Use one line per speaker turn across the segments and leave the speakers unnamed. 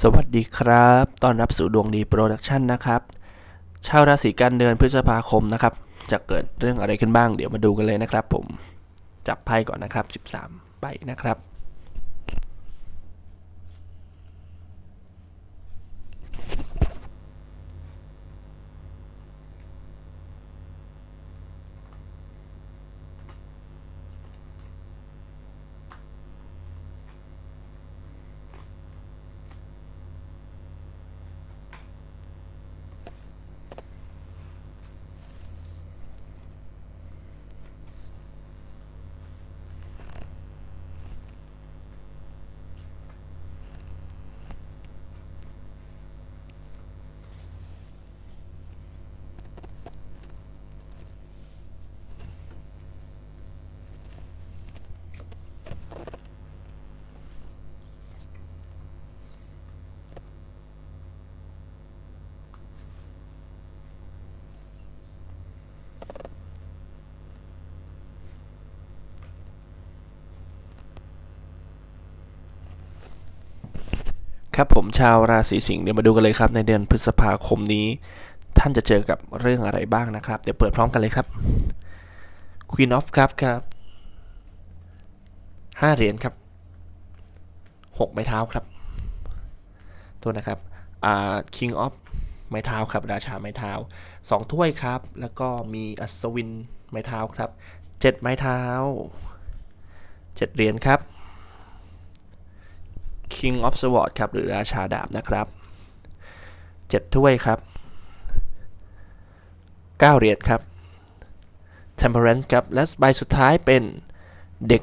สวัสดีครับ ตอนรับสู่ดวงดีโปรดักชันนะครับ ชาวราศีกันเดือนพฤษภาคมนะครับ จะเกิดเรื่องอะไรขึ้นบ้าง เดี๋ยวมาดูกันเลยนะครับผม จับไพ่ก่อนนะครับ 13ใบนะครับ ครับผมชาวราศีสิงห์เดี๋ยวมาดูกันเลยครับ ในเดือนพฤษภาคมนี้ ท่านจะเจอกับเรื่องอะไรบ้างนะครับ เดี๋ยวเปิดพร้อมกันเลยครับ Queen of Cup ครับห้าเหรียญครับหกไม้เท้าครับ ตัวนะครับอ่า King of ไม้เท้าครับ ราชาไม้เท้าสองถ้วยครับ แล้วก็มีอัศวินไม้เท้าครับเจ็ดไม้เท้าเจ็ดเหรียญครับ King of Sword ครับ หรือราชาดาบนะครับ 7 ถ้วยครับ 9 เหรียญครับ Temperance ครับ และใบสุดท้ายเป็นเด็ก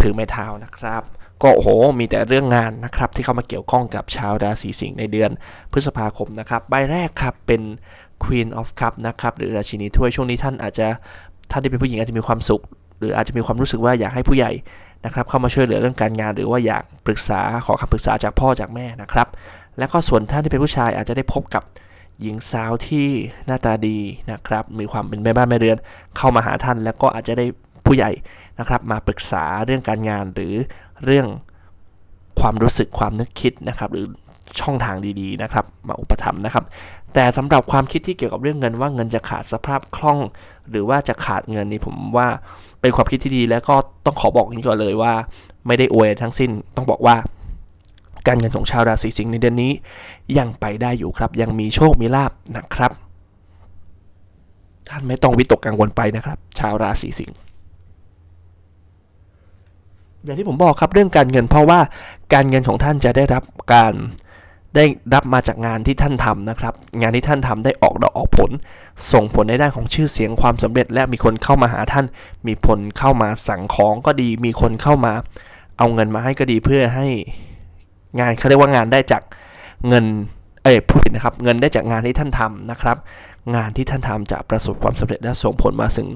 ถือไม้เท้านะครับ ก็โอ้โห มีแต่เรื่องงานนะครับ ที่เข้ามาเกี่ยวข้องกับชาวราศีสิงห์ในเดือนพฤษภาคมนะครับ ใบแรกครับเป็น Queen of Cup นะครับ หรือราชินีถ้วยช่วงนี้ท่านอาจจะท่านที่เป็นผู้หญิงอาจจะมีความสุข หรืออาจจะมีความรู้สึกว่าอยากให้ผู้ใหญ่ นะครับเข้ามาช่วยเหลือเรื่องการงาน หรือว่าอยากปรึกษาขอคำปรึกษาจากพ่อจากแม่นะครับ และก็ส่วนท่านที่เป็นผู้ชายอาจจะได้พบกับหญิงสาวที่หน้าตาดีนะครับ มีความเป็นแม่บ้านแม่เรือน เข้ามาหาท่าน แล้วก็อาจจะได้ผู้ใหญ่นะครับ มาปรึกษาเรื่องการงานหรือเรื่องความรู้สึกความนึกคิดนะครับ หรือ ช่องทางดีๆนะครับมาอุปถัมภ์นะครับ แต่สำหรับความคิดที่เกี่ยวกับเรื่องเงินว่าเงินจะขาดสภาพคล่อง หรือว่าจะขาดเงินนี่ผมว่าเป็นความคิดที่ดี แล้วก็ต้องขอบอกอย่างนี้ก่อนเลยว่า ไม่ได้อวยทั้งสิ้นต้องบอกว่าการเงินของชาวราศีสิงห์ในเดือนนี้ ยังไปได้อยู่ครับ ยังมีโชคมีลาบนะครับ ท่านไม่ต้องวิตกกังวลไปนะครับ ชาวราศีสิงห์อย่างที่ผมบอกครับเรื่องการเงินเพราะว่าการเงินของท่านจะได้รับการ ได้รับมาจากงานที่ท่านทำนะครับ งานที่ท่านทำได้ออกดอกออกผล ส่งผลในด้านของชื่อเสียงความสำเร็จ และมีคนเข้ามาหาท่าน มีผลเข้ามาสั่งของก็ดี มีคนเข้ามา เอาเงินมาให้ก็ดีเพื่อให้งานเขาเรียกว่างานได้จากเงินเอ้ยพูดผิดนะครับ เงินได้จากงานที่ท่านทำนะครับ งานที่ท่านทำจะประสบความสำเร็จและส่งผลมาถึง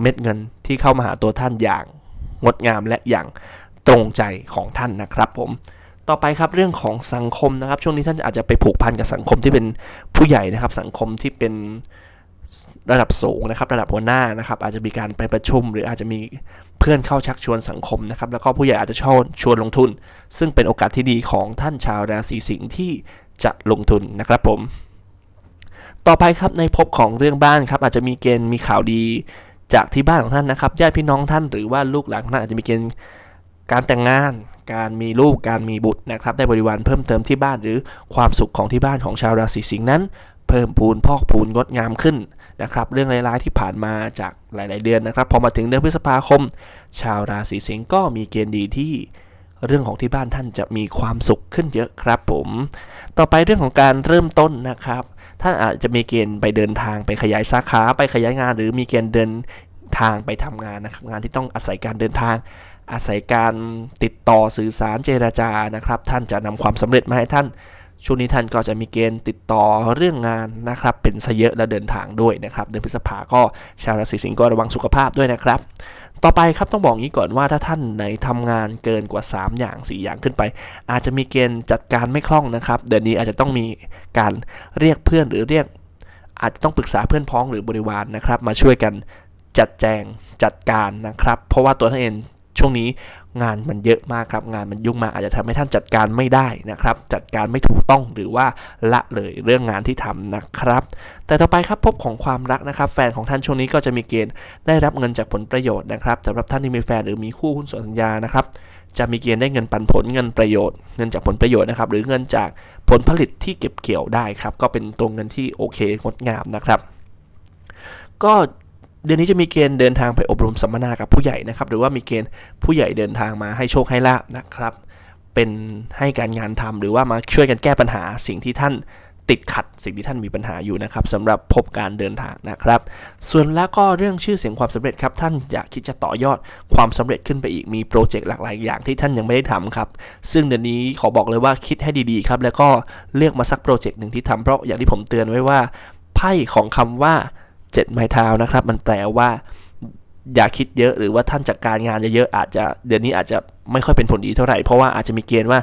เม็ดเงินที่เข้ามาหาตัวท่านอย่างงดงามและอย่างตรงใจของท่านนะครับผม ต่อไปครับเรื่องของสังคมนะครับ ช่วงนี้ท่านอาจจะไปผูกพันกับสังคมที่เป็นผู้ใหญ่นะครับ สังคมที่เป็นระดับสูงนะครับระดับหัวหน้านะครับอาจจะมีการไปประชุม หรืออาจจะมีเพื่อนเข้าชักชวนสังคมนะครับแล้วก็ผู้ใหญ่อาจจะชวนชวนลงทุน ซึ่งเป็นโอกาสที่ดีของท่านชาวราศีสิงห์ที่จะลงทุนนะครับผม ต่อไปครับในภพของเรื่องบ้านครับอาจจะมีเกณฑ์มีข่าวดีจากที่บ้านของท่านนะครับญาติพี่น้องท่านหรือว่าลูกหลานท่านอาจจะมีเกณฑ์ การแต่งงานการมีลูกการมีบุตรนะครับได้บริวารเพิ่มเติมที่บ้านหรือความสุขของที่บ้านของชาวราศีสิงห์นั้น เพิ่มพูนพอกพูนงดงามขึ้นนะครับเรื่องร้ายๆที่ผ่านมาจากหลาย ๆ เดือนนะครับพอมาถึงเดือนพฤษภาคม ชาวราศีสิงห์ก็มีเกณฑ์ดีที่เรื่องของที่บ้านท่านจะมีความสุขขึ้นเยอะครับผม ต่อไปเรื่องของการเริ่มต้นนะครับ ท่านอาจจะมีเกณฑ์ไปเดินทางไปขยายสาขาไปขยายงาน หรือมีเกณฑ์เดิน ทางไปทำงานนะครับงานที่ต้องอาศัยการเดินทาง อาศัยการติดต่อสื่อสารเจราจานะครับ ท่านจะนำความสำเร็จมาให้ท่านช่วงนี้ท่านก็จะมีเกณฑ์ติดต่อเรื่องงานนะครับ เป็นซะเยอะและเดินทางด้วยนะครับ เดือนพฤษภาก็ชาวราศีสิงห์ก็ระวังสุขภาพด้วยนะครับ ต่อไปครับต้องบอกงี้ก่อนว่าถ้าท่านไหนทำงานเกินกว่า 3 อย่าง 4 อย่างขึ้นไป อาจจะมีเกณฑ์จัดการไม่คล่องนะครับ เดือนนี้อาจจะต้องมีการเรียกเพื่อนหรือเรียก อาจจะต้องปรึกษาเพื่อนพ้องหรือบริวารนะครับ มาช่วยกัน จัดแจงจัดการนะครับ เพราะว่าตัวท่านเองช่วงนี้งานมันเยอะมากครับ งานมันยุ่งมากอาจจะทำให้ท่านจัดการไม่ได้นะครับ จัดการไม่ถูกต้องหรือว่าละเลยเรื่องงานที่ทำนะครับ แต่ต่อไปครับพบของความรักนะครับ แฟนของท่านช่วงนี้ก็จะมีเกณฑ์ได้รับเงินจากผลประโยชน์นะครับสำหรับท่านที่มีแฟนหรือมีคู่หุ้นส่วนสัญญานะครับจะมีเกณฑ์ได้เงินปันผลเงินประโยชน์เงินจากผลประโยชน์นะครับหรือเงินจากผลผลิตที่เก็บเกี่ยวได้ครับก็เป็นตัวเงินที่โอเคงดงามนะครับ ก็ เดือนนี้จะมีเกณฑ์เดินทางไปอบรมสัมมนากับผู้ใหญ่นะครับ หรือว่ามีเกณฑ์ผู้ใหญ่เดินทางมาให้โชคให้ลาบนะครับ เป็นให้การงานทำหรือว่ามาช่วยกันแก้ปัญหาสิ่งที่ท่านติดขัดสิ่งที่ท่านมีปัญหาอยู่นะครับสำหรับพบการเดินทางนะครับ ส่วนแล้วก็เรื่องชื่อเสียงความสำเร็จครับ ท่านอยากคิดจะต่อยอดความสำเร็จขึ้นไปอีกมีโปรเจกต์หลากหลายอย่างที่ท่านยังไม่ได้ทำครับ ซึ่งเดือนนี้ขอบอกเลยว่าคิดให้ดีๆครับ แล้วก็เลือกมาสักโปรเจกต์หนึ่งที่ทำเพราะอย่างที่ผมเตือนไว้ว่าไพ่ของคำว่า เจ็ดไม้เท้านะครับ มันแปลว่าอย่าคิดเยอะหรือว่าท่านจัดการงานเยอะๆอาจจะเดือนนี้อาจจะไม่ค่อยเป็นผลดีเท่าไหร่ เพราะว่าอาจจะมีเกณฑ์ว่า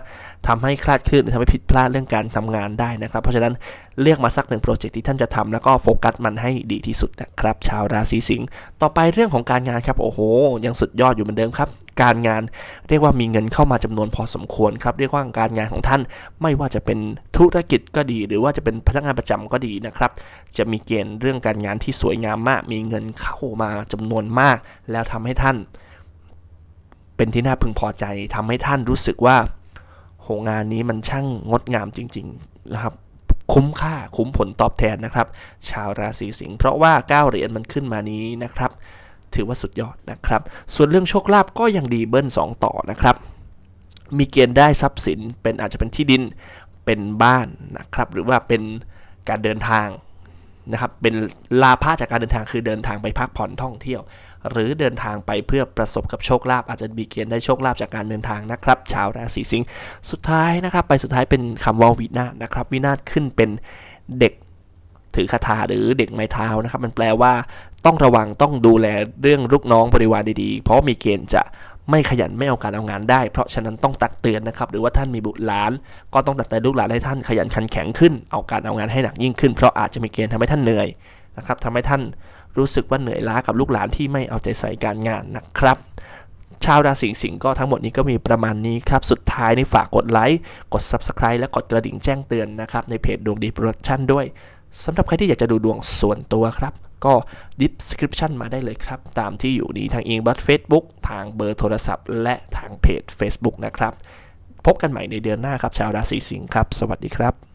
ทำให้คลาดเคลื่อนหรือทำให้ผิดพลาดเรื่องการทำงานได้นะครับ เพราะฉะนั้นเลือกมาสักหนึ่งโปรเจกต์ที่ท่านจะทำแล้วก็โฟกัสมันให้ดีที่สุดนะครับ ชาวราศีสิงห์ต่อไปเรื่องของการงานครับโอ้โห ยังสุดยอดอยู่เหมือนเดิมครับ การงาน เรียกว่ามีเงินเข้ามาจำนวนพอสมควรครับเรียกว่าการงานของท่าน ไม่ว่าจะเป็นธุรกิจก็ดี หรือว่าจะเป็นพนักงานประจำก็ดีนะครับจะมีเกณฑ์เรื่องการงานที่สวยงามมาก มีเงินเข้ามาจำนวนมาก แล้วทำให้ท่าน เป็นที่น่าพึงพอใจทำให้ท่านรู้สึกว่าโหงานนี้มันช่างงดงามจริง ๆนะครับคุ้มค่าคุ้มผลตอบแทนนะครับ ชาวราศีสิงห์เพราะว่า 9 เหรียญมันขึ้นมานี้นะครับ ถือว่าสุดยอดนะครับ ส่วนเรื่องโชคลาภก็ยังดีเบิ้ล2 ต่อนะครับ มีเกณฑ์ได้ทรัพย์สินเป็นอาจจะเป็นที่ดินเป็นบ้านนะครับหรือว่าเป็นการเดินทางนะครับเป็นลาภะจากการเดินทางคือเดินทางไปพักผ่อนท่องเที่ยว หรือเดินทางไปเพื่อประสบกับโชคลาภอาจจะมีเกณฑ์ได้โชคลาภจากการเดินทางนะครับชาวราศีสิงห์สุดท้ายนะครับ ไปสุดท้ายเป็นคำว่าวินาศนะครับวินาศขึ้นเป็นเด็กถือคาถาหรือเด็กไม้เท้านะครับ มันแปลว่า ต้องระวังต้องดูแลเรื่องลูกน้องบริวารดีๆ เพราะมีเกณฑ์จะไม่ขยันไม่เอาการเอางานได้ เพราะฉะนั้นต้องตักเตือนนะครับ หรือว่าท่านมีบุตรหลาน ก็ต้องตักเตือนลูกหลานให้ท่านขยันขันแข็งขึ้น เอาการเอางานให้หนักยิ่งขึ้น เพราะอาจจะมีเกณฑ์ทำให้ท่านเหนื่อยนะครับทำให้ท่านรู้สึกว่าเหนื่อยล้ากับลูกหลานที่ไม่เอาใจใส่การงานนะครับ ชาวราศีสิงห์ก็ทั้งหมดนี้ก็มีประมาณนี้ครับ สุดท้ายนี่ฝากกดไลค์กด Subscribe และกดกระดิ่งแจ้งเตือนนะครับในเพจดวงดีโปรดักชั่นด้วยสำหรับใครที่อยากจะดูดวงส่วนตัวครับ ก็ description มาได้เลยครับ ตามที่อยู่นี้ทางอินบัตเฟซบุ๊กทางเบอร์โทรศัพท์ และทางเพจ Facebook นะครับ พบกันใหม่ในเดือนหน้าครับ ชาวราศีสิงห์ครับ สวัสดีครับ